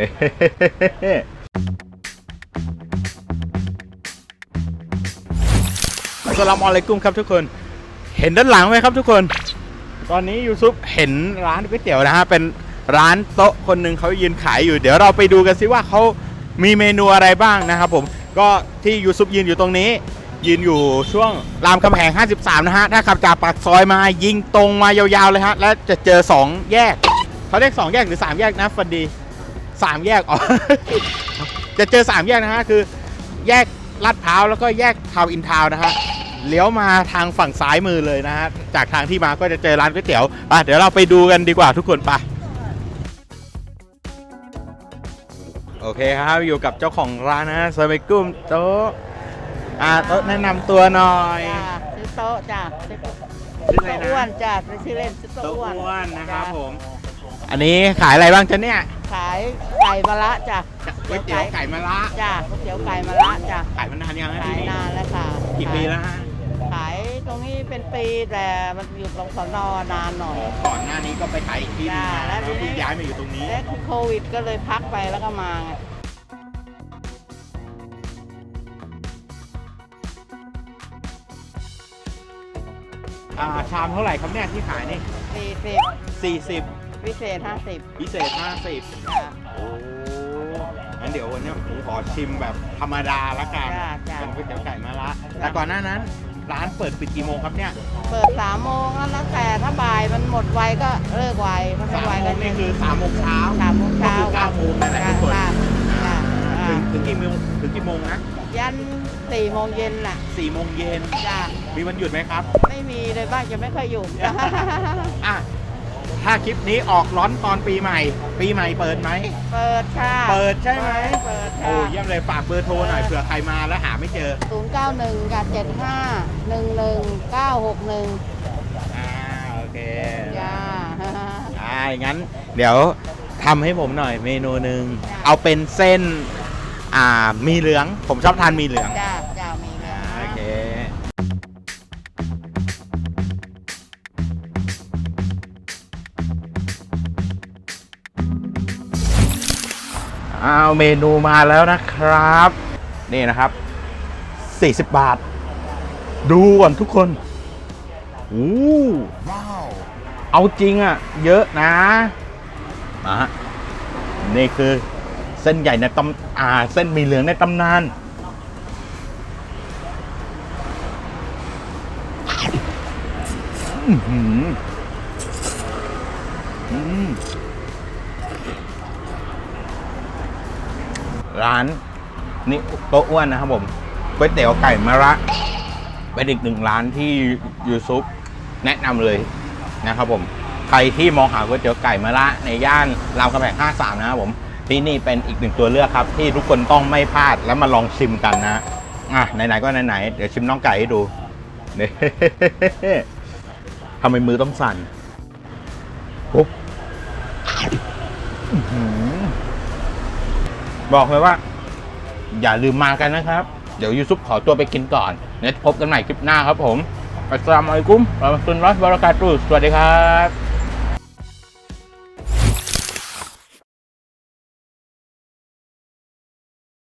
นี่สลามอะลัยกุมครับทุกคน เห็นด้านหลังไหมครับทุกคน ตอนนี้ยูซุปเห็นร้านก๋วยเตี๋ยวนะฮะ เป็นร้านโต๊ะคนหนึ่งเขายืนขายอยู่ เดี๋ยวเราไปดูกันซิว่าเขามีเมนูอะไรบ้างนะครับผม ก็ที่ยูซุปยืนอยู่ตรงนี้ ยืนอยู่ช่วงรามคำแหง 53 นะฮะ ถ้าขับจากปากซอยมายิงตรงมายาวๆเลยฮะ แล้วจะเจอ 2 แยก เขาเรียก2แยกหรือ 3 แยกนะฟันดี 3แยกอ๋อจะเจอ3แยกนะฮะคือ แยกลาดพร้าวแล้วก็แยกทาวน์อินทาวน์นะฮะเลี้ยวมาทางฝั่งซ้ายมือเลยนะฮะจากทางที่มาก็จะเจอร้านก๋วยเตี๋ยวไปเดี๋ยวเราไปดูกันดีกว่าทุกคนไปโอเคครับอยู่กับเจ้าของร้านนะฮะสวัสดีกุ้มโต๊ะอ่าโต๊ะแนะนำตัวหน่อยจ้าซื้อโต๊ะจ้าซื้อโต๊ะชื่ออะไรนะอ้วนจ้าชื่อเล่นซื้อโต๊ะโต๊ะอ้วนอ้วนนะครับจ้ผม อันนี้ขายอะไรบ้างจ๊ะเนี่ยขายไก่มะระจ้าก๋วยเตี๋ยวไก่มะระจ้าก๋วยเตี๋ยวไก่มะระจ้าขายมานานยังฮะขายที่นี่นานแล้วค่ะกี่ปีแล้วฮะขายตรงนี้เป็นปีแต่มันอยู่ตรงสอนอนานหน่อย ก่อนหน้านี้ก็ไปขายอีกที่หนึงจ้านะแล้แล้ววทีนี้เพิ่งย้ายมาอยู่ตรงนี้และโควิดก็เลยพักไปแล้วก็มาไงอ่าชามเท่าไหร่ครับเนี่ยที่ขายนี่สี่สิบ40 พิเศษห้าสิบพิเศษ 50จ้าโอ้งั้นเดี๋ยววันเนี้ยผมขอชิมแบบธรรมดาละกันจ้าจ้าเป็นก๋วยเตี๋ยวไก่มะระแต่ก่อนหน้านั้น ร้านเปิดปิดกี่โมงครับเนี่ยเปิดสามโมงแล้วแต่ถ้าบ่ายมันหมดไวก็เลิกไวถ้าไม่สามไวโมก็งนี่คือ3โมงเช้า สามโมงเช้าก็คือเก้าโมงนั่นแหละทุกคนจ้าจ้าถึจ้างถึงกี่โมงถึงกี่โมงนะยันสี่โมงเย็นน่ะ4โมงเย็น จ้ามีวันหยุดไหมครับ ไม่มีเลยบ้างจะไม่ค่อยอยู่อะ ถ้าคลิปนี้ออกร้อนตอนปีใหม่ ปีใหม่เปิดไหม เปิดค่ะเปิดใช่ไหม เปิดโอ้ค่ะเยี่ยมเลยฝากเบอร์โทรหน่อยเผื่อใครมาแล้วหาไม่เจอศูนย์เก้าหนึ่งกับเจ็ดห้าหนึ่งหนึ่งเก้าหกหนึ่งอ่าโอเคจ้าอ่างั้น เดี๋ยวทำให้ผมหน่อยเมนูหนึ่งจ้ะเอาเป็นเส้น อ่ามีเหลือง ผมชอบทานมีเหลือง จ้า เอาเมนูมาแล้วนะครับ นี่นะครับ 40 บาท ดูก่อนทุกคนอู้ว้าเอาจริงอะ่ะ เยอะนะมาฮะนี่คือเส้นใหญ่ในตำอ่า เส้นมีเหลืองในตำนาน อื้อหืออืม ร้านนี่โต๊ะอ้วนนะครับผมก๋วยเตี๋ยวไก่มะระเป็นอีกหนึ่งร้านที่ยูซุปแนะนำเลยนะครับผมใครที่มองหาก๋วยเตี๋ยวไก่มะระในย่านรามคำแหง53 นะครับผมที่นี่เป็นอีกหนึ่งตัวเลือกครับ ที่ทุกคนต้องไม่พลาดแล้วมาลองชิมกันนะอะไหนๆก็ไหนๆเดี๋ยวชิมน้องไก่ให้ดูนี่ทำไมมือต้องสั่นปุ๊บ บอกเลยว่า อย่าลืมมากันนะครับ เดี๋ยวยูซุปขอตัวไปกินก่อนเดี๋ยพบกันใหม่คลิปหน้าครับผมอัสสลามุอะลัยกุมวะราะมะตุลลอฮ์วะบะเราะกาตุฮ์สวัสดีครับ